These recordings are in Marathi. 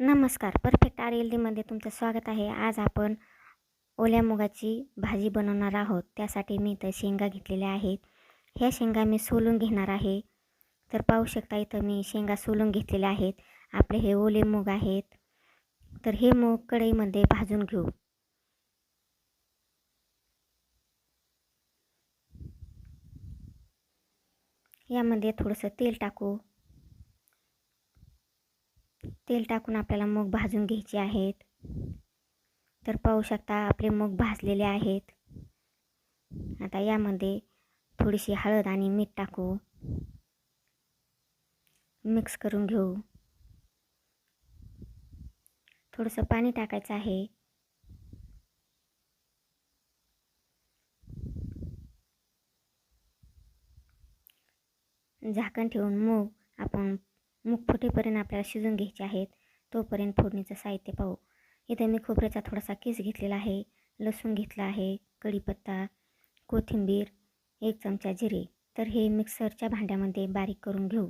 नमस्कार. परफेक्ट आर एल डीमध्ये तुमचं स्वागत आहे. आज आपण ओल्या मुगाची भाजी बनवणार आहोत. त्यासाठी मी इथं शेंगा घेतलेल्या आहेत. ह्या शेंगा मी सोलून घेणार आहे. तर पाहू शकता इथं मी शेंगा सोलून घेतलेल्या आहेत. आपले हे ओले मूग आहेत. तर हे मूग कढईमध्ये भाजून घेऊ. यामध्ये थोडंसं तेल टाकू. तेल टाकून आपल्याला मूग भाजून घ्यायचे आहेत. तर पाहू शकता आपले मूग भाजलेले आहेत. आता यामध्ये थोडीशी हळद आणि मीठ टाकू. मिक्स करून घेऊ. थोडंसं पाणी टाकायचं आहे. झाकण ठेवून मूग आपण मूग फुटेपर्यंत आपल्याला शिजून घ्यायचे आहेत. तोपर्यंत फोडणीचं साहित्य पाहू. इथे मी खोबऱ्याचा थोडासा केस घेतलेला आहे. लसूण घेतला आहे. कढीपत्ता कोथिंबीर एक चमचा जिरे. तर हे मिक्सरच्या भांड्यामध्ये बारीक करून घेऊ.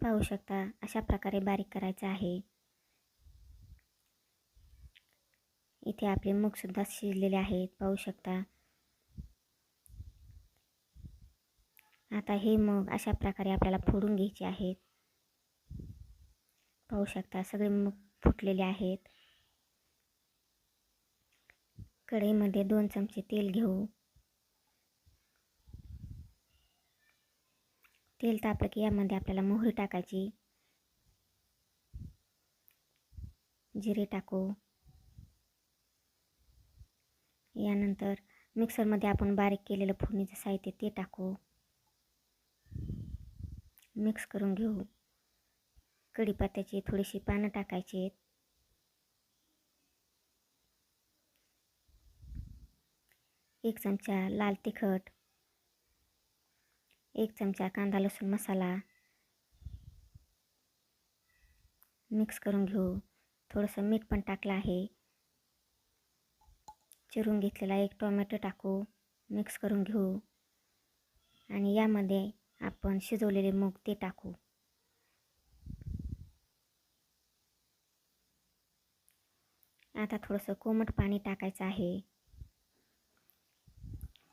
पाहू शकता अशा प्रकारे बारीक करायचं आहे. इथे आपले मूगसुद्धा शिजलेले आहेत पाहू शकता. आता हे मग अशा प्रकारे आपल्याला फोडून घ्यायचे आहेत. पाहू शकता सगळे मूग फुटलेले आहेत. कढईमध्ये दोन चमचे तेल घेऊ. तेल तापलं की यामध्ये आपल्याला मोहरी टाकायची. जिरे टाकू. यानंतर मिक्सरमध्ये आपण बारीक केलेलं फोडणीचं साहित्य ते टाकू. मिक्स करून घेऊ. कढीपत्त्याची थोडीशी पानं टाकायची. एक चमचा लाल तिखट. एक चमचा कांदा लसूण मसाला मिक्स करून घेऊ. थोडंसं मीठ पण टाकलं आहे. चिरून घेतलेला एक टोमॅटो टाकू मिक्स करून घेऊ. आणि यामध्ये आपण शिजवलेले मूग ते टाकू. आता थोडंसं कोमट पाणी टाकायचं आहे.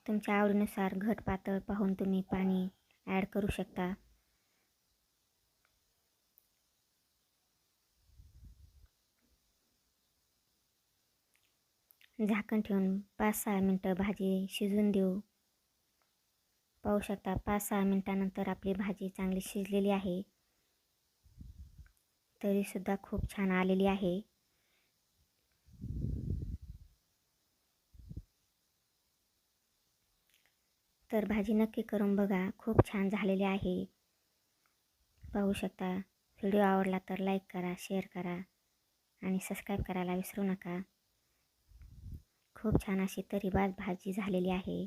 तुमच्या आवडीनुसार घट पातळ पाहून तुम्ही पाणी ॲड करू शकता. झाकण ठेवून पाच सहा मिनटं भाजी शिजून देऊ. पाहू शकता पाच सहा मिनटानंतर आपली भाजी चांगली शिजलेली आहे. तरीसुद्धा खूप छान आलेली आहे. तर भाजी नक्की करून बघा. खूप छान झालेली आहे. पाहू शकता. व्हिडिओ आवडला तर लाईक करा शेअर करा आणि सबस्क्राईब करायला विसरू नका. खूप छान अशी तरीबाज भाजी झालेली आहे.